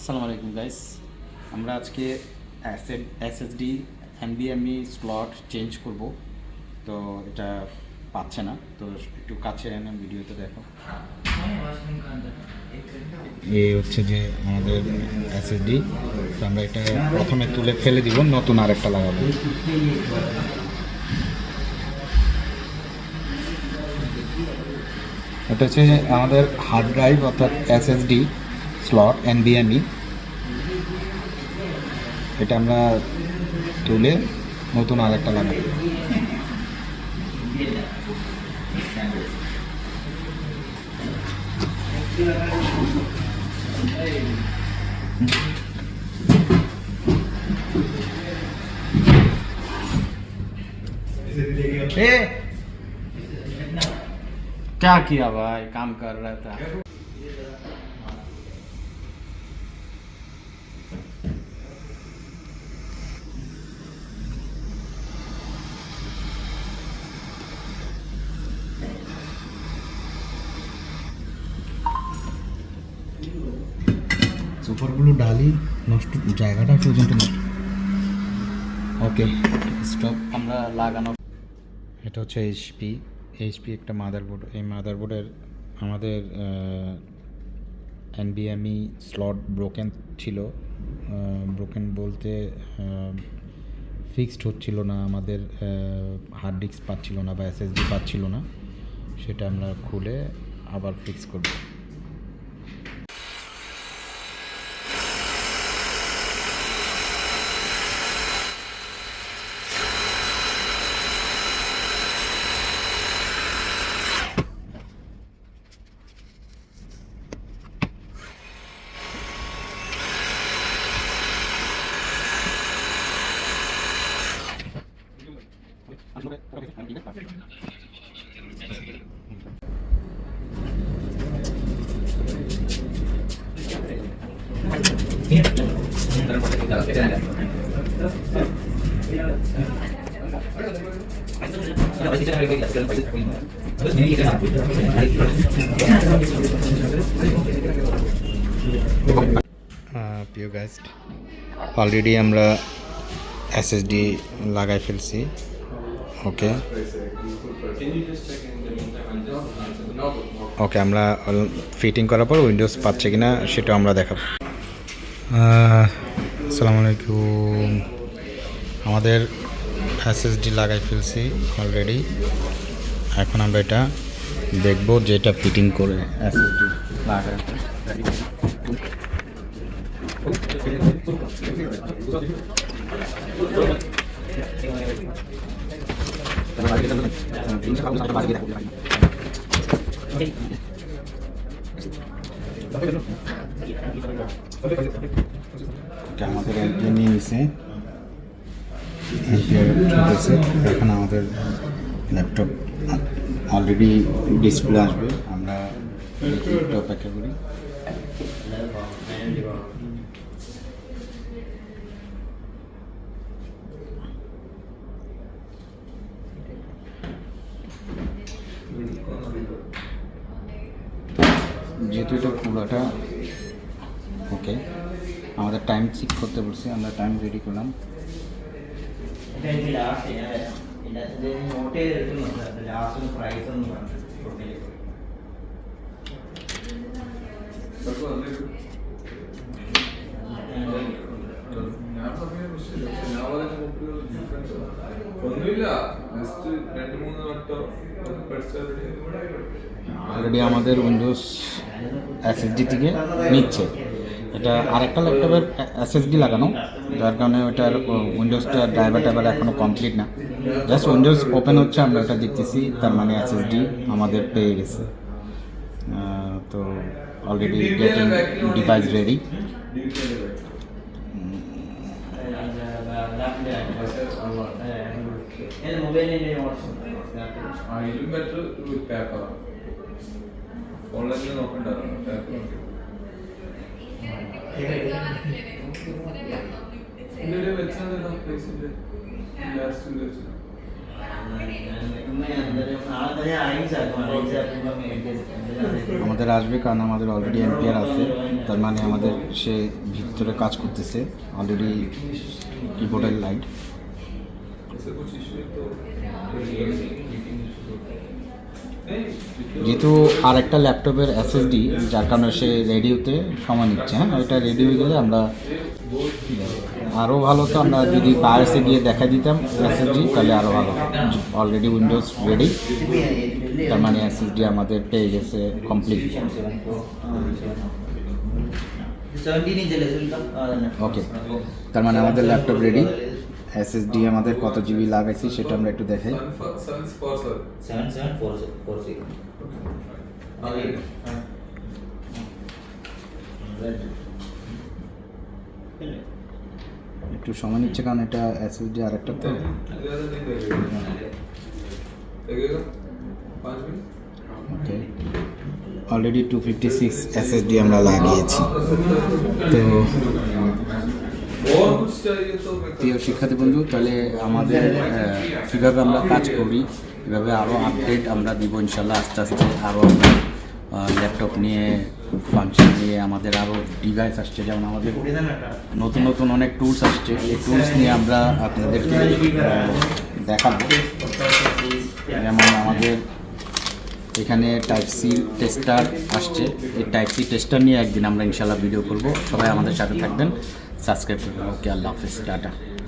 আসসালামু আলাইকুম গাইস আমরা আজকে এস এসএসডি এনবিএমই স্লট চেঞ্জ করব। তো এটা পাচ্ছে না। তো একটু কাছে এনে ভিডিওতে দেখো। এ হচ্ছে যে আমাদের এসএসডি তো আমরা এটা প্রথমে তুলে ফেলে দিব, নতুন আরেকটা লাগাবো। এটা হচ্ছে আমাদের হার্ড ড্রাইভ অর্থাৎ এসএসডি স্লট এনবিএমই এটা আমরা তুলে নতুন আরেকটা লাগাবো ए, क्या किया भाई काम कर रहा था সুপারগুলো ডালি নষ্ট জায়গাটা পর্যন্ত নষ্ট। ওকে স্টপ আমরা লাগানো এটা হচ্ছে এইচপি এইচপি একটা মাদারবোর্ড এই মাদারবোর্ডের আমাদের এনবিএমই স্লট ব্রোকেন ছিল। ব্রোকেন বলতে ফিক্সড হচ্ছিল না আমাদের হার্ড ডিস্ক পাচ্ছিল না বা এসএসডি পাচ্ছিল না। সেটা আমরা খুলে আবার ফিক্স করব। প্রিয় অলরেডি আমরা এসএসডি লাগাই ফেলছি। ওকে ওকে আমরা ফিটিং করার পর উইন্ডোজ পাচ্ছে কিনা সেটা আমরা দেখাবো। আসসালামু আলাইকুম আমাদের এসএসডি লাগাই ফেলছি অলরেডি এখন আমরা এটা দেখব যে এটা ফিটিং করে এসএসডি লাগাই। আমাদের এমপিএ নিয়ে নিছে চলতেছে এখন আমাদের ল্যাপটপ অলরেডি ডিসপ্লে আসবে। আমরা অপেক্ষা করি। যেহেতু এটা পুরোটা ওকে আমাদের টাইম চেক করতে বলছি আমরা টাইম রেডি করলাম। অলরেডি আমাদের উইন্ডোজ এসএসডি থেকে নিচ্ছে। এটা আরেকটা ল্যাপটপের এসএসডি লাগানো যার কারণে ওটার উইন্ডোজটা ড্রাইভার টাইভার এখনও কমপ্লিট না জাস্ট উইন্ডোজ ওপেন হচ্ছে আমরা এটা দেখতেছি তার মানে এসএসডি আমাদের পেয়ে গেছে আহ, তো অলরেডি গেটিং ডিভাইস রেডি മൊബൈലിന്റെ നോട്ട്സ് അതിലും ബെറ്റർ പേപ്പർ ഓൺലൈനിൽ നോക്കണ്ടായിരുന്നു പേപ്പർ നോക്കി ഇതിന്റെ വെച്ചാൽ പൈസ ലാസ്റ്റ് വെച്ചു നാളെ ഞാൻ അറേഞ്ച് ആക്കും അറേഞ്ച് ആക്കുമ്പോൾ മേടിച്ച് আমাদের আসবে কারণ আমাদের অলরেডি এম্পিয়ার আছে তার মানে আমাদের সে ভিতরে কাজ করতেছে অলরেডি কিবোর্ডের লাইট যেহেতু আর একটা ল্যাপটপের এসএসডি যার কারণে সে রেডিওতে সময় নিচ্ছে হ্যাঁ? ওইটা রেডি হয়ে গেলে আমরা আরও ভালো তো আমরা যদি বায়ার্সে গিয়ে দেখা দিতাম এসএসডি তাহলে আরও ভালো। অলরেডি উইন্ডোজ রেডি তার মানে এসএসডি আমাদের পেয়ে গেছে কমপ্লিট ওকে তার মানে আমাদের ল্যাপটপ রেডি এসএসডি আমাদের কত জিবি লাগাইছি সেটা আমরা একটু দেখাই। একটু সময় নিচ্ছে কারণ এটা এসএসডি আর একটা তো। Okay already two fifty six SSD আমরা লাগিয়েছি। তো প্রিয় শিক্ষার্থী বন্ধু তাহলে আমাদের কীভাবে আমরা কাজ করি। এভাবে আরও আপডেট আমরা দিব ইনশাল্লাহ আস্তে আস্তে। আরও ল্যাপটপ নিয়ে ফাংশন নিয়ে আমাদের আরও ডিভাইস আসছে। যেমন আমাদের নতুন নতুন অনেক টুলস আসছে। এই টুলস নিয়ে আমরা আপনাদেরকে দেখাবো। যেমন আমাদের এখানে টাইপ সি টেস্টার আসছে। এই টাইপ সি টেস্টার নিয়ে একদিন আমরা ইনশাল্লাহ ভিডিও করব। সবাই আমাদের সাথে থাকবেন। সাবস্ক্রাইব করবেন ওকে আল্লাহ হাফিজ টাটা।